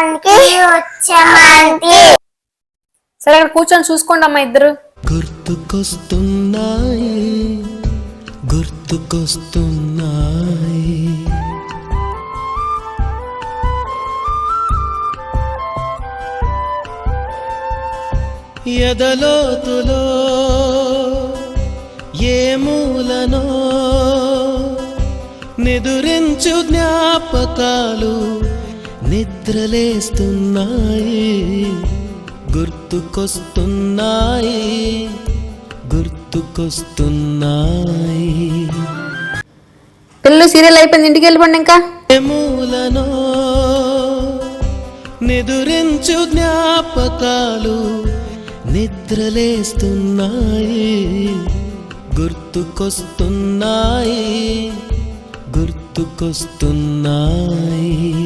ఉచ్చమంతి సరే అక్కడ కూర్చొని చూసుకోండి అమ్మా ఇద్దరు. గుర్తుకొస్తున్నాయి గుర్తుకొస్తున్నాయి. ఎదలోతులో ఏ మూలనో నిదురించు జ్ఞాపకాలు నిద్రలేస్తున్నాయి గుర్తుకొస్తున్నాయి గుర్తుకొస్తున్నాయి. పిల్లలు సీరియల్ అయిపోయింది ఇంటికి వెళ్ళిపోండి ఇంకా. మూలనో నిదురించు జ్ఞాపకాలు నిద్రలేస్తున్నాయి గుర్తుకొస్తున్నాయి గుర్తుకొస్తున్నాయి.